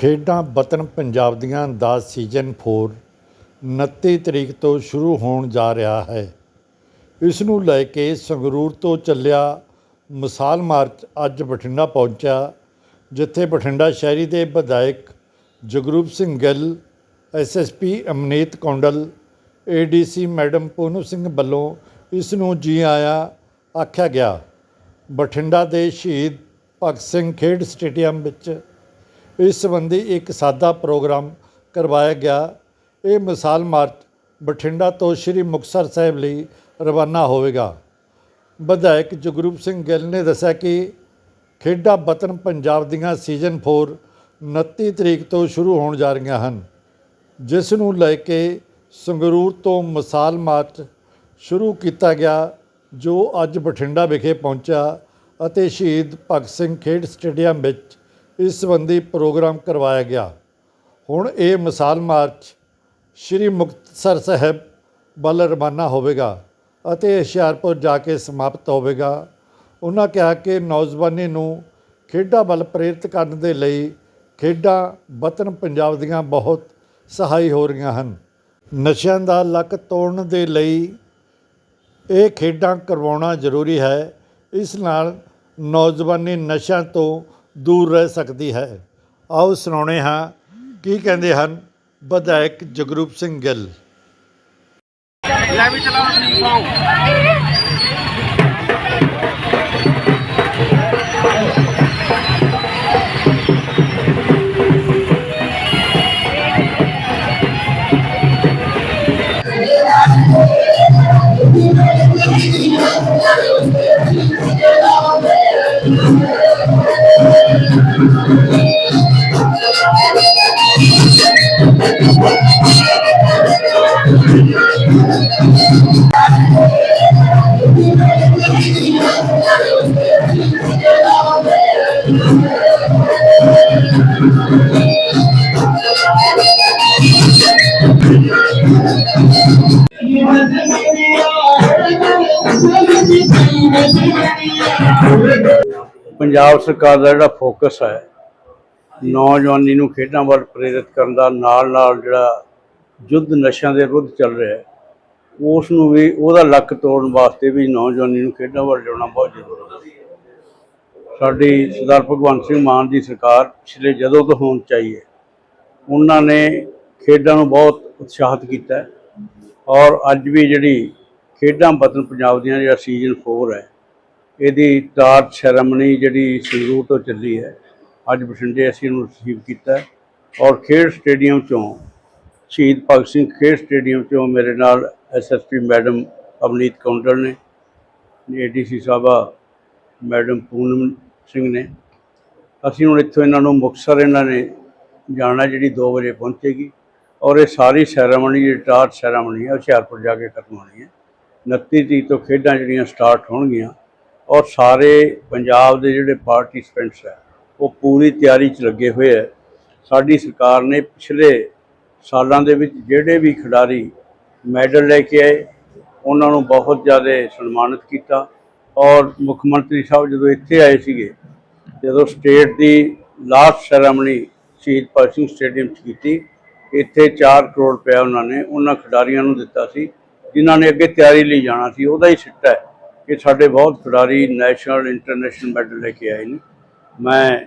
ਖੇਡਾਂ ਵਤਨ ਪੰਜਾਬ ਦੀਆਂ ਦਾ ਸੀਜ਼ਨ 4 29 ਤਰੀਕ ਤੋਂ ਸ਼ੁਰੂ ਹੋਣ ਜਾ ਰਿਹਾ ਹੈ। ਇਸ ਨੂੰ ਲੈ ਕੇ ਸੰਗਰੂਰ ਤੋਂ ਚੱਲਿਆ ਮਿਸਾਲ ਮਾਰਚ ਅੱਜ ਬਠਿੰਡਾ ਪਹੁੰਚਿਆ, ਜਿੱਥੇ ਬਠਿੰਡਾ ਸ਼ਹਿਰੀ ਦੇ ਵਿਧਾਇਕ Jagroop Singh Gill SSP Amneet Kondal ADC madam Poonam Singh ਵੱਲੋਂ ਇਸ ਨੂੰ ਜੀ ਆਇਆ ਆਖਿਆ ਗਿਆ। ਬਠਿੰਡਾ ਦੇ ਸ਼ਹੀਦ ਭਗਤ ਸਿੰਘ ਖੇਡ ਸਟੇਡੀਅਮ ਵਿੱਚ ਇਸ ਸੰਬੰਧੀ ਇੱਕ ਸਾਦਾ ਪ੍ਰੋਗਰਾਮ ਕਰਵਾਇਆ ਗਿਆ। ਇਹ ਮਿਸਾਲ ਮਾਰਚ ਬਠਿੰਡਾ ਤੋਂ ਸ੍ਰੀ ਮੁਕਤਸਰ ਸਾਹਿਬ ਲਈ ਰਵਾਨਾ ਹੋਵੇਗਾ। ਵਿਧਾਇਕ ਜਗਰੂਪ ਸਿੰਘ ਗਿੱਲ ਨੇ ਦੱਸਿਆ ਕਿ ਖੇਡਾਂ ਵਤਨ ਪੰਜਾਬ ਦੀਆਂ ਸੀਜ਼ਨ 4 29 ਤਰੀਕ ਤੋਂ ਸ਼ੁਰੂ ਹੋਣ ਜਾ ਰਹੀਆਂ ਹਨ, ਜਿਸ ਨੂੰ ਲੈ ਕੇ ਸੰਗਰੂਰ ਤੋਂ ਮਿਸਾਲ ਮਾਰਚ ਸ਼ੁਰੂ ਕੀਤਾ ਗਿਆ, ਜੋ ਅੱਜ ਬਠਿੰਡਾ ਵਿਖੇ ਪਹੁੰਚਿਆ ਅਤੇ ਸ਼ਹੀਦ ਭਗਤ ਸਿੰਘ ਖੇਡ ਸਟੇਡੀਅਮ ਵਿੱਚ ਇਸ ਸੰਬੰਧੀ ਪ੍ਰੋਗਰਾਮ ਕਰਵਾਇਆ ਗਿਆ। ਹੁਣ ਇਹ ਮਿਸਾਲ ਮਾਰਚ ਸ਼੍ਰੀ ਮੁਕਤਸਰ ਸਾਹਿਬ ਵੱਲ ਰਵਾਨਾ ਹੋਵੇਗਾ ਅਤੇ ਹੁਸ਼ਿਆਰਪੁਰ ਜਾ ਕੇ ਸਮਾਪਤ ਹੋਵੇਗਾ। ਉਹਨਾਂ ਕਿਹਾ ਕਿ ਨੌਜਵਾਨੀ ਨੂੰ ਖੇਡਾਂ ਵੱਲ ਪ੍ਰੇਰਿਤ ਕਰਨ ਦੇ ਲਈ ਖੇਡਾਂ ਵਤਨ ਪੰਜਾਬ ਦੀਆਂ ਬਹੁਤ ਸਹਾਈ ਹੋ ਰਹੀਆਂ ਹਨ। ਨਸ਼ਿਆਂ ਦਾ ਲੱਕ ਤੋੜਨ ਦੇ ਲਈ ਇਹ ਖੇਡਾਂ ਕਰਵਾਉਣਾ ਜ਼ਰੂਰੀ ਹੈ। ਇਸ ਨਾਲ ਨੌਜਵਾਨੀ ਨਸ਼ਿਆਂ ਤੋਂ ਦੂਰ ਰਹਿ ਸਕਦੀ ਹੈ। ਆਓ ਸੁਣਾਉਣੇ ਹਾਂ ਕੀ ਕਹਿੰਦੇ ਹਨ ਵਿਧਾਇਕ ਜਗਰੂਪ ਸਿੰਘ ਗਿੱਲ। ਲੈ ਵੀ ਚਲਾ ਪੰਜਾਬ ਸਰਕਾਰ ਦਾ ਜਿਹੜਾ ਫੋਕਸ ਹੈ ਨੌਜਵਾਨੀ ਨੂੰ ਖੇਡਾਂ ਵੱਲ ਪ੍ਰੇਰਿਤ ਕਰਨ ਦਾ ਨਾਲ ਨਾਲ ਜਿਹੜਾ ਯੁੱਧ ਨਸ਼ਿਆਂ ਦੇ ਵਿਰੁੱਧ ਚੱਲ ਰਿਹਾ ਹੈ, ਉਸ ਨੂੰ ਵੀ ਉਹਦਾ ਲੱਕ ਤੋੜਨ ਵਾਸਤੇ ਵੀ ਨੌਜਵਾਨੀ ਨੂੰ ਖੇਡਾਂ ਵੱਲ ਲਿਆਉਣਾ ਬਹੁਤ ਜ਼ਰੂਰੀ ਹੈ। ਸਾਡੀ ਸਰਦਾਰ ਭਗਵੰਤ ਸਿੰਘ ਮਾਨ ਦੀ ਸਰਕਾਰ ਪਿਛਲੇ ਜਦੋਂ ਤੋਂ ਹੋਣ ਚਾਹੀਏ ਉਹਨਾਂ ਨੇ ਖੇਡਾਂ ਨੂੰ ਬਹੁਤ ਉਤਸ਼ਾਹਿਤ ਕੀਤਾ ਔਰ ਅੱਜ ਵੀ ਜਿਹੜੀ ਖੇਡਾਂ ਵਤਨ ਪੰਜਾਬ ਦੀਆਂ ਜਿਹੜਾ ਸੀਜ਼ਨ 4 ਹੈ, ਇਹਦੀ ਟਾਰਚ ਸੈਰੇਮਨੀ ਜਿਹੜੀ ਸੰਗਰੂਰ ਤੋਂ ਚੱਲੀ ਹੈ ਅੱਜ ਬਠਿੰਡੇ ਅਸੀਂ ਇਹਨੂੰ ਰਿਸੀਵ ਕੀਤਾ ਔਰ ਖੇਡ ਸਟੇਡੀਅਮ ਚੋਂ ਸ਼ਹੀਦ ਭਗਤ ਸਿੰਘ ਖੇਡ ਸਟੇਡੀਅਮ ਚੋਂ ਮੇਰੇ ਨਾਲ ਐਸਐਸਪੀ ਮੈਡਮ ਅਵਨੀਤ ਕੌਂਡਲ ਨੇ ਏਡੀਸੀ ਸਾਹਿਬਾ ਮੈਡਮ ਪੂਨਮ ਸਿੰਘ ਨੇ। ਅਸੀਂ ਹੁਣ ਇੱਥੋਂ ਇਹਨਾਂ ਨੂੰ ਮੁਕਤਸਰ ਇਹਨਾਂ ਨੇ ਜਾਣਾ ਜਿਹੜੀ 2 ਵਜੇ ਪਹੁੰਚੇਗੀ। ਔਰ ਇਹ ਸਾਰੀ ਸੈਰਾਮਨੀ ਜਿਹੜੀ ਟਾਰਚ ਸੈਰਾਮਨੀ ਹੈ, ਹੁਸ਼ਿਆਰਪੁਰ ਜਾ ਕੇ ਖਤਮ ਹੋਣੀ ਹੈ। 29 ਤਰੀਕ ਤੋਂ ਖੇਡਾਂ ਜਿਹੜੀਆਂ ਸਟਾਰਟ ਹੋਣਗੀਆਂ। ਔਰ ਸਾਰੇ ਪੰਜਾਬ ਦੇ ਜਿਹੜੇ ਪਾਰਟਿਸਪੈਂਟਸ ਹੈ ਉਹ ਪੂਰੀ ਤਿਆਰੀ 'ਚ ਲੱਗੇ ਹੋਏ ਹੈ। ਸਾਡੀ ਸਰਕਾਰ ਨੇ ਪਿਛਲੇ ਸਾਲਾਂ ਦੇ ਵਿੱਚ ਜਿਹੜੇ ਵੀ ਖਿਡਾਰੀ ਮੈਡਲ ਲੈ ਕੇ ਆਏ, ਉਹਨਾਂ ਨੂੰ ਬਹੁਤ ਜ਼ਿਆਦਾ ਸਨਮਾਨਿਤ ਕੀਤਾ ਔਰ ਮੁੱਖ ਮੰਤਰੀ ਸਾਹਿਬ ਜਦੋਂ ਇੱਥੇ ਆਏ ਸੀਗੇ, ਜਦੋਂ ਸਟੇਟ ਦੀ ਲਾਸਟ ਸੈਰੇਮਨੀ ਸ਼ਹੀਦ ਭਗਤ ਸਿੰਘ ਸਟੇਡੀਅਮ 'ਚ ਕੀਤੀ, ਇੱਥੇ 4 ਕਰੋੜ ਰੁਪਇਆ ਉਹਨਾਂ ਨੇ ਉਹਨਾਂ ਖਿਡਾਰੀਆਂ ਨੂੰ ਦਿੱਤਾ ਸੀ, ਜਿਨ੍ਹਾਂ ਨੇ ਅੱਗੇ ਤਿਆਰੀ ਲਈ ਜਾਣਾ ਸੀ। ਉਹਦਾ ਹੀ ਸਿੱਟਾ ਹੈ ਕਿ ਸਾਡੇ ਬਹੁਤ ਖਿਡਾਰੀ ਨੈਸ਼ਨਲ, ਇੰਟਰਨੈਸ਼ਨਲ ਮੈਡਲ ਲੈ ਕੇ ਆਏ ਨੇ। ਮੈਂ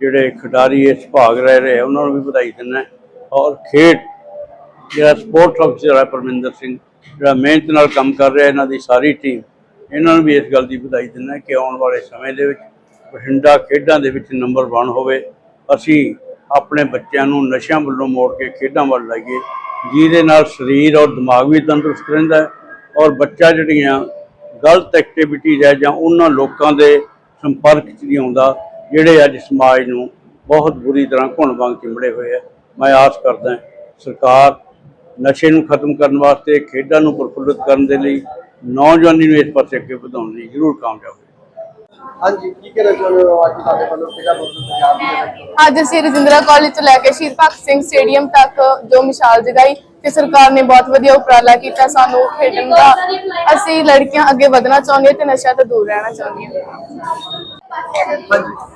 ਜਿਹੜੇ ਖਿਡਾਰੀ ਇਸ ਭਾਗ ਰਹਿ ਰਹੇ ਉਹਨਾਂ ਨੂੰ ਵੀ ਵਧਾਈ ਦਿੰਦਾ ਔਰ ਖੇਡ, ਜਿਹੜਾ ਸਪੋਰਟਸ ਅਫਸਰ ਹੈ ਪਰਮਿੰਦਰ ਸਿੰਘ, ਜਿਹੜਾ ਮਿਹਨਤ ਨਾਲ ਕੰਮ ਕਰ ਰਿਹਾ ਇਹਨਾਂ ਦੀ ਸਾਰੀ ਟੀਮ ਇਹਨਾਂ ਨੂੰ ਵੀ ਇਸ ਗੱਲ ਦੀ ਵਧਾਈ ਦਿੰਦਾ ਕਿ ਆਉਣ ਵਾਲੇ ਸਮੇਂ ਦੇ ਵਿੱਚ ਬਠਿੰਡਾ ਖੇਡਾਂ ਦੇ ਵਿੱਚ ਨੰਬਰ 1 ਹੋਵੇ। ਅਸੀਂ ਆਪਣੇ ਬੱਚਿਆਂ ਨੂੰ ਨਸ਼ਿਆਂ ਵੱਲੋਂ ਮੋੜ ਕੇ ਖੇਡਾਂ ਵੱਲ ਲਾਈਏ। ਜਿਹਦੇ ਨਾਲ ਸਰੀਰ ਔਰ ਦਿਮਾਗ ਵੀ ਤੰਦਰੁਸਤ ਰਹਿੰਦਾ ਔਰ ਬੱਚਾ ਜਿਹੜੀਆਂ ਗਲਤ ਐਕਟੀਵਿਟੀਜ਼ ਹੈ ਜਾਂ ਉਹਨਾਂ ਲੋਕਾਂ ਦੇ ਸੰਪਰਕ 'ਚ ਨਹੀਂ ਆਉਂਦਾ ਜਿਹੜੇ ਅੱਜ ਸਮਾਜ ਨੂੰ ਬਹੁਤ ਬੁਰੀ ਤਰ੍ਹਾਂ ਘੁਣ ਵਾਂਗ ਚਿੰਬੜੇ ਹੋਏ ਆ ਮੈਂ ਆਸ ਕਰਦਾ ਸਰਕਾਰ ਨਸ਼ੇ ਨੂੰ ਖਤਮ ਕਰਨ ਵਾਸਤੇ ਖੇਡਾਂ ਨੂੰ ਪ੍ਰਫੁੱਲਿਤ ਕਰਨ ਦੇ ਲਈ ਨੌਜਵਾਨੀ ਨੂੰ ਇਸ ਪਾਸੇ ਅੱਗੇ ਵਧਾਉਣ ਲਈ ਜ਼ਰੂਰ ਕਾਮਯਾਬ ਹੋਵੇ। ਹਾਂਜੀ ਕੀ ਕਹਿਣਾ ਚਾਹੁੰਦੇ ਹੋ ਅੱਜ ਸਾਡੇ ਵੱਲੋਂ ਖੇਡਾਂ ਵਤਨ ਪੰਜਾਬ ਦੀ ਅੱਜ ਅਸੀਂ ਰਜਿੰਦਰਾ ਕਾਲਜ ਤੋਂ ਲੈ ਕੇ ਸ਼ਹੀਦ ਭਗਤ ਸਿੰਘ ਸਟੇਡੀਅਮ ਤੱਕ ਜੋ ਮਿਸਾਲ ਜਗਾਈ ਤੇ ਸਰਕਾਰ ਨੇ ਬਹੁਤ ਵਧੀਆ ਉਪਰਾਲਾ ਕੀਤਾ ਸਾਨੂੰ ਖੇਡਣ ਦਾ। ਅਸੀਂ ਲੜਕੀਆਂ ਅੱਗੇ ਵਧਣਾ ਚਾਹੁੰਦੀਆਂ ਤੇ ਨਸ਼ਾ ਤੋਂ ਦੂਰ ਰਹਿਣਾ ਚਾਹੁੰਦੀਆਂ।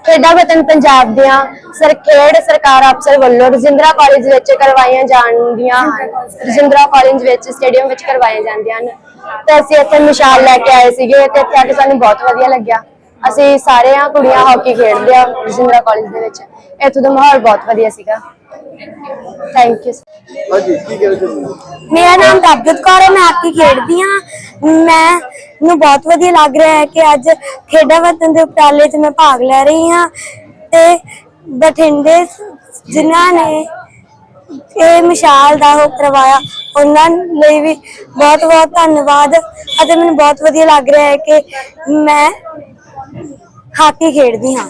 ਖੇਡਾਂ ਵਤਨ ਪੰਜਾਬ ਦੀਆਂ ਸਰ ਖੇਡ ਸਰਕਾਰ ਅਫਸਰ ਵੱਲੋਂ ਰਜਿੰਦਰਾ ਕਾਲਜ ਵਿੱਚ ਕਰਵਾਈਆਂ ਜਾਂਦੀਆਂ ਹਨ ਰਜਿੰਦਰਾ ਕਾਲਜ ਵਿੱਚ ਸਟੇਡੀਅਮ ਵਿੱਚ ਕਰਵਾਈਆਂ ਜਾਂਦੀਆਂ ਹਨ। ਤੇ ਅਸੀਂ ਇੱਥੇ ਮਿਸਾਲ ਲੈ ਕੇ ਆਏ ਸੀਗੇ ਤੇ ਇੱਥੇ ਆ ਕੇ ਸਾਨੂੰ ਬਹੁਤ ਵਧੀਆ ਲੱਗਿਆ। ਅਸੀਂ ਸਾਰੀਆਂ ਕੁੜੀਆਂ ਹਾਕੀ ਖੇਡਦੇ ਆ ਰਜਿੰਦਰਾ ਕਾਲਜ ਦੇ ਵਿੱਚ। ਇੱਥੋਂ ਦਾ ਮਾਹੌਲ ਬਹੁਤ ਵਧੀਆ ਸੀਗਾ। ਥੈਂਕ ਯੂ ਹਾਂਜੀ ਕੀ ਕਹਿਣਾ ਚਾਹੁੰਦੇ ਮੇਰਾ ਨਾਮ ਪ੍ਰਭਜੋਤ ਕੌਰ ਹੈ ਮੈਂ ਹਾਕੀ ਖੇਡਦੀ ਹਾਂ। ਮੈਂ ਨੂੰ ਬਹੁਤ ਵਧੀਆ ਲੱਗ ਰਿਹਾ ਹੈ ਕਿ ਅੱਜ ਖੇਡਾਂ ਵਤਨ ਦੇ ਉਪਰਾਲੇ 'ਚ ਮੈਂ ਭਾਗ ਲੈ ਰਹੀ ਹਾਂ ਤੇ ਬਠਿੰਡੇ ਜਿਨ੍ਹਾਂ ਨੇ ਇਹ ਮਿਸਾਲ ਦਾ ਉਹ ਕਰਵਾਇਆ ਉਹਨਾਂ ਲਈ ਵੀ ਬਹੁਤ ਬਹੁਤ ਧੰਨਵਾਦ ਅਤੇ ਮੈਨੂੰ ਬਹੁਤ ਵਧੀਆ ਲੱਗ ਰਿਹਾ ਹੈ ਕਿ ਮੈਂ ਹਾਕੀ ਖੇਡਦੀ ਹਾਂ।